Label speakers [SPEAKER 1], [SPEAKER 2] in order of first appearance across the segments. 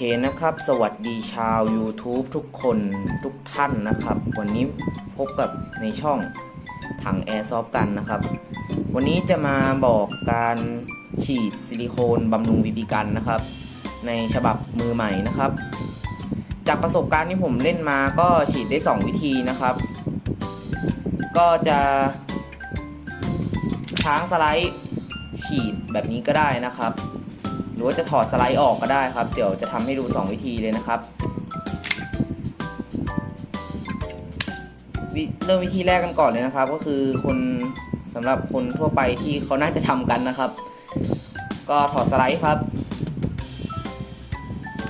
[SPEAKER 1] เคนะครับ สวัสดีชาว YouTube ทุกคนทุกท่านนะครับ วันนี้พบกับในช่องถังแอร์ซอฟกันนะครับ วันนี้จะมาบอกการฉีดซิลิโคนบำรุงบีบีกันนะครับ ในฉบับมือใหม่นะครับ จากประสบการณ์ที่ผมเล่นมาก็ฉีดได้ 2 วิธีนะครับ ก็จะช้างสไลด์ฉีดแบบนี้ก็ได้นะครับ รือว่าจะถอดสไลด์ออกก็ได้ครับ เดี๋ยวจะทำให้ดู 2 วิธีเลยนะครับเริ่มวิธีแรกกันก่อนเลยนะครับ ก็คือคนสำหรับคนทั่วไปที่เขาน่าจะทำกันนะครับ ก็ถอดสไลด์ครับ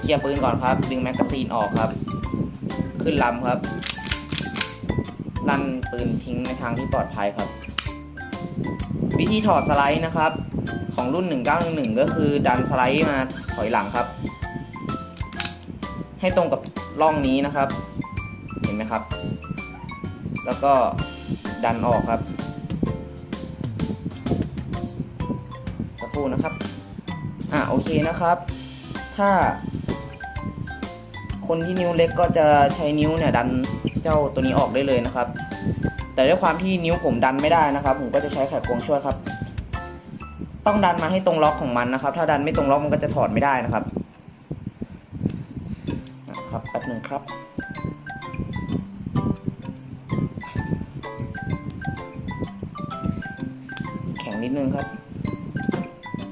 [SPEAKER 1] เคลียร์ปืนก่อนครับ ดึงแมกกาซีนออกครับ ขึ้นลำครับลั่นปืนทิ้งในทางที่ปลอดภัยครับ วิธีถอดสไลด์นะครับ ของรุ่น 191 ก็คือดันสไลด์มาถอยหลังครับ ให้ตรงกับร่องนี้นะครับ เห็นไหมครับ แล้วก็ดันออกครับ สักครู่นะครับ อะโอเคนะครับ ถ้า คนที่นิ้วเล็กก็จะใช้นิ้วเนี่ยดันเจ้าตัวนี้ออกได้เลยนะครับ แต่ด้วยความที่นิ้วผมดันไม่ได้นะครับ ผมก็จะใช้ไขควงช่วยครับ ต้องดันมาให้ตรงล็อกของมันนะครับ ถ้าดันไม่ตรงล็อกมันก็จะถอดไม่ได้นะครับนะครับแป๊บหนึ่งครับแข็งนิดนึงครับ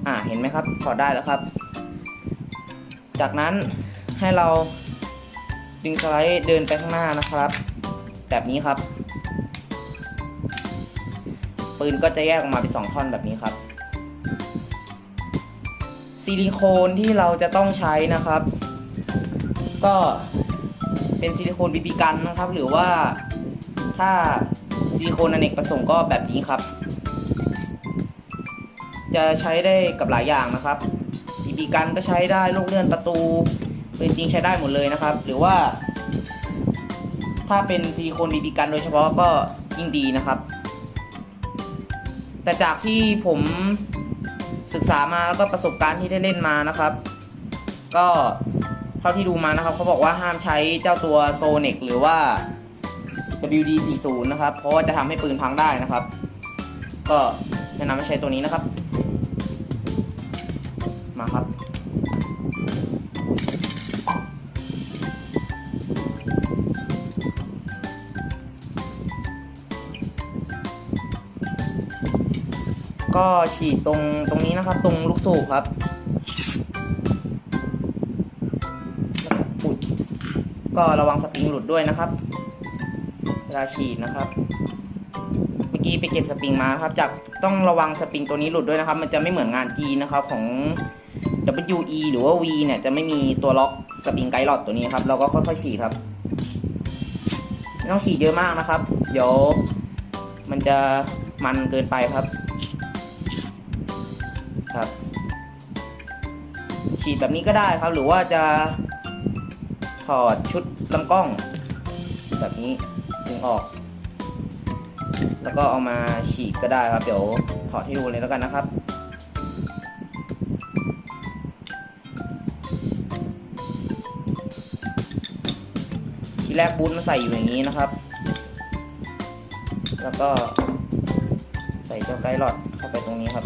[SPEAKER 1] อ่าเห็นไหมครับ ถอดได้แล้วครับ จากนั้นให้เราดึงสไลด์เดินไปข้างหน้านะครับ แบบนี้ครับ ปืนก็จะแยกออกมาเป็นสองท่อนแบบนี้ครับ ซิลิโคนที่เราจะต้องใช้นะครับ ก็เป็นซิลิโคนบีบีกันนะครับ หรือว่าถ้าซิลิโคนอเนกประสงค์ก็แบบนี้ครับ จะใช้ได้กับหลายอย่างนะครับบีบีกันก็ใช้ได้ลูกเลื่อนประตูเป็นจริงใช้ได้หมดเลยนะครับ หรือว่า ถ้าเป็นซิลิโคนบีบีกันโดยเฉพาะก็ยิ่งดีนะครับ แต่จากที่ผมศึกษามาแล้วก็ประสบการณ์ที่ได้เล่นมานะครับ ก็เท่าที่ดูมานะครับเขาบอกว่าห้ามใช้เจ้าตัวโซเนกหรือว่า WD40 นะครับ เพราะว่าจะทำให้ปืนพังได้นะครับ ก็แนะนำให้ใช้ตัวนี้นะครับ มาครับ ก็ฉีดตรงตรงนี้นะครับ ตรงลูกสูบครับอุ๊ยก็ระวังสปริงหลุดด้วยนะครับเวลาฉีดนะครับ เมื่อกี้ไปเก็บสปริงมาครับ จากต้องระวังสปริงตัวนี้หลุดด้วยนะครับ มันจะไม่เหมือนงาน G นะครับของ WE หรือว่า V เนี่ยจะไม่มีตัวล็อกสปริงไกด์หลอดตัวนี้ครับ เราก็ค่อยๆฉีดครับไม่ต้องฉีดเยอะมากนะครับ เดี๋ยวมันจะมันเกินไปครับ ครับ ฉีดแบบนี้ก็ได้ครับ หรือว่าจะถอดชุดลำกล้อง แบบนี้ดึงออก แล้วก็เอามาฉีดก็ได้ครับ เดี๋ยวถอดให้ดูเลยแล้วกันนะครับทีแรกบูทมาใส่อยู่อย่างนี้นะครับ แล้วก็ใส่เจ้าไกด์หลอดเข้าไปตรงนี้ครับ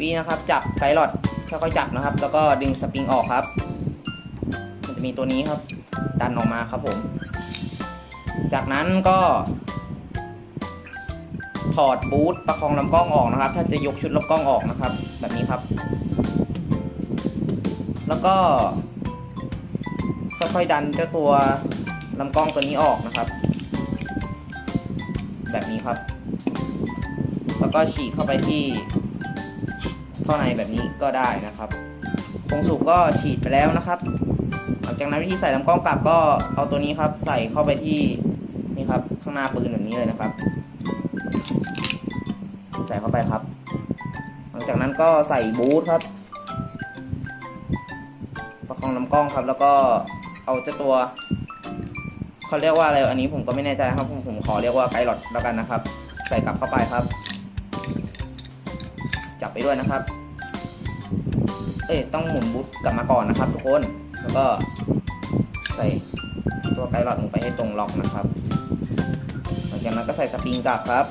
[SPEAKER 1] วีนะครับ จับไกด์หลอดค่อยๆจับนะครับ แล้วก็ดึงสปริงออกครับ มันจะมีตัวนี้ครับ ดันออกมาครับผม จากนั้นก็ ถอดบูทประคองลำกล้องออกนะครับ ถ้าจะยกชุดลำกล้องออกนะครับ แบบนี้ครับ แล้วก็ ค่อยๆดันเจ้าตัวลำกล้องตัวนี้ออกนะครับ แบบนี้ครับ แล้วก็ฉีดเข้าไปที่ ท่อในแบบนี้ก็ได้นะครับคงสูบก็ฉีดไปแล้วนะครับ หลังจากนั้นวิธีใส่ลำกล้องกลับก็เอาตัวนี้ครับ ใส่เข้าไปที่นี่ครับข้างหน้าปืนแบบนี้เลยนะครับ ใส่เข้าไปครับ หลังจากนั้นก็ใส่บูทครับ ประคองลำกล้องครับ แล้วก็เอาเจ้าตัวเขาเรียกว่าอะไรอันนี้ผมก็ไม่แน่ใจครับผมผมขอเรียกว่าไกด์หลอดแล้วกันนะครับ ใส่กลับเข้าไปครับ จับไปด้วยนะครับ เอ้ยต้องหมุนบูทกลับมาก่อนนะครับ ทุกคนแล้วก็ใส่ตัวไกด์หลอดลงไปให้ตรงล็อกนะครับ หลังจากนั้นก็ใส่สปริงกลับครับ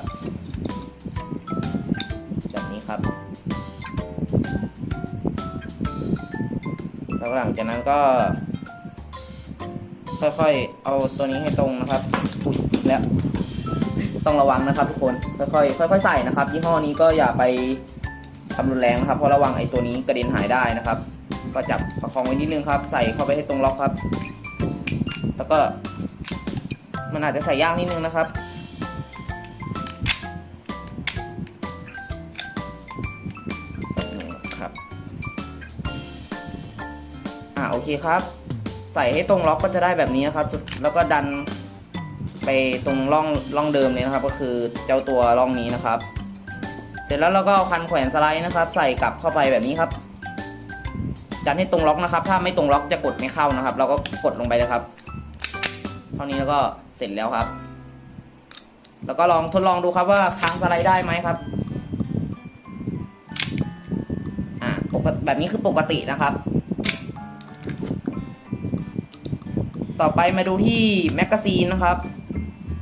[SPEAKER 1] แบบนี้ครับแล้วหลังจากนั้นก็ค่อยๆ เอาตัวนี้ให้ตรงนะครับอุ๊ยแล้ว ต้องระวังนะครับทุกคน ค่อยๆ ค่อยๆ ใส่นะครับ ยี่ห้อนี้ก็อย่าไป ทำรุนแรงนะครับเพราะระวังไอ้ตัวนี้กระเด็นหายได้นะครับ ก็จับประคองไว้นิดนึงครับ ใส่เข้าไปให้ตรงล็อกครับ แล้วก็มันอาจจะใส่ยากนิดนึงนะครับครับอ่าโอเคครับ ใส่ให้ตรงล็อกก็จะได้แบบนี้นะครับ แล้วก็ดันไปตรงร่องร่องเดิมเลยนะครับ ก็คือเจ้าตัวร่องนี้นะครับ ร็จแล้วเราก็เอาคันแขวนสไลด์นะครับ ใส่กลับเข้าไปแบบนี้ครับดันให้ตรงล็อกนะครับ ถ้าไม่ตรงล็อกจะกดไม่เข้านะครับ เราก็กดลงไปเลยครับ เท่านี้แล้วก็เสร็จแล้วครับ แล้วก็ลองทดลองดูครับว่าค้างสไลด์ได้ไหมครับ อ่าปกแบบนี้คือปกตินะครับ ต่อไปมาดูที่แมกกาซีนนะครับ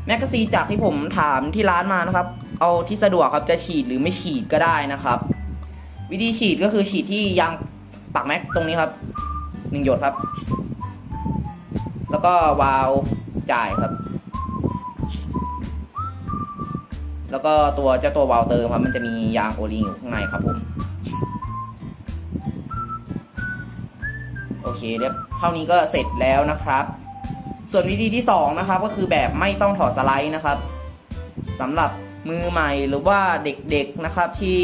[SPEAKER 1] แมกกาซีนจากที่ผมถามที่ร้านมานะครับ เอาที่สะดวกครับจะฉีดหรือไม่ฉีดก็ได้นะครับ วิธีฉีดก็คือฉีดที่ยางปากแม็กตรงนี้ครับหนึ่งหยดครับ แล้วก็วาล์วจ่ายครับ แล้วก็ตัวเจ้าตัววาล์วเติมครับ มันจะมียางโอลิงอยู่ข้างในครับผมโอเคเรียบเท่านี้ก็เสร็จแล้วนะครับ ส่วนวิธีที่2นะครับก็คือแบบไม่ต้องถอดสไลด์นะครับสำหรับมือใหม่หรือว่าเด็กๆนะครับที่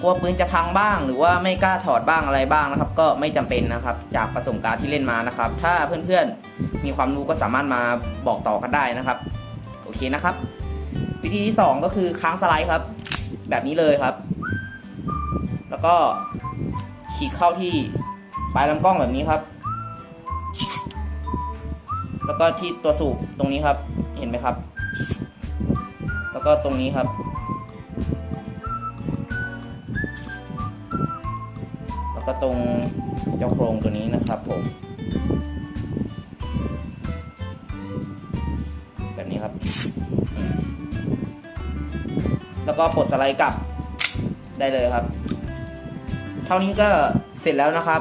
[SPEAKER 1] กลัวปืนจะพังบ้าง หรือว่าไม่กล้าถอดบ้างอะไรบ้างนะครับ ก็ไม่จำเป็นนะครับ จากประสบการณ์ที่เล่นมานะครับ ถ้าเพื่อนๆมีความรู้ก็สามารถมาบอกต่อกันได้นะครับ โอเคนะครับ วิธีที่ 2 ก็คือค้างสไลด์ครับ แบบนี้เลยครับ แล้วก็ขีดเข้าที่ปลายลำกล้องแบบนี้ครับ แล้วก็ที่ตัวสูบตรงนี้ครับเห็นไหมครับ แล้วก็ตรงนี้ครับแล้วก็ตรงเจ้าโครงตัวนี้นะครับผมแบบนี้ครับ แล้วก็ปลดสไลด์กลับได้เลยครับ เท่านี้ก็เสร็จแล้วนะครับ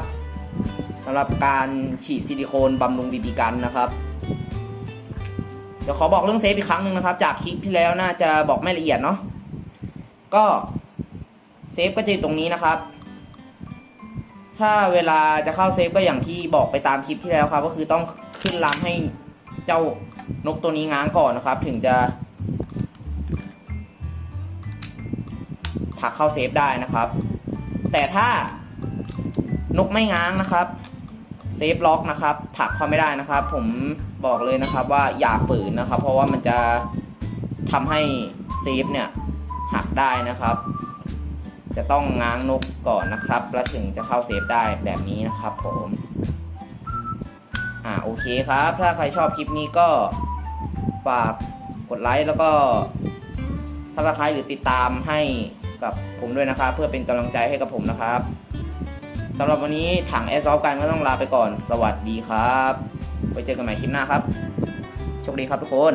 [SPEAKER 1] สำหรับการฉีดซิลิโคนบำรุงบีบีกันนะครับ เดี๋ยวขอบอกเรื่องเซฟอีกครั้งหนึ่งนะครับ จากคลิปที่แล้วน่าจะบอกไม่ละเอียดเนาะก็เซฟก็จะอยู่ตรงนี้นะครับ ถ้าเวลาจะเข้าเซฟก็อย่างที่บอกไปตามคลิปที่แล้วครับ ก็คือต้องขึ้นลำให้เจ้านกตัวนี้ง้างก่อนนะครับ ถึงจะผลักเข้าเซฟได้นะครับ แต่ถ้านกไม่ง้างนะครับ เซฟล็อกนะครับผลักเข้าไม่ได้นะครับ ผม บอกเลยนะครับว่าอย่าฝืนนะครับ เพราะว่ามันจะทำให้เซฟเนี่ยหักได้นะครับ จะต้องง้างนกก่อนนะครับ แล้วถึงจะเข้าเซฟได้แบบนี้นะครับ ผมอ่าโอเคครับ ถ้าใครชอบคลิปนี้ก็ฝากกดไลค์แล้วก็ซับสไครหรือติดตามให้กับผมด้วยนะครับ เพื่อเป็นกำลังใจให้กับผมนะครับสำหรับวันนี้ถังแอร์ซอฟกันก็ต้องลาไปก่อน สวัสดีครับ ไว้เจอกันใหม่คลิปหน้าครับโชคดีครับทุกคน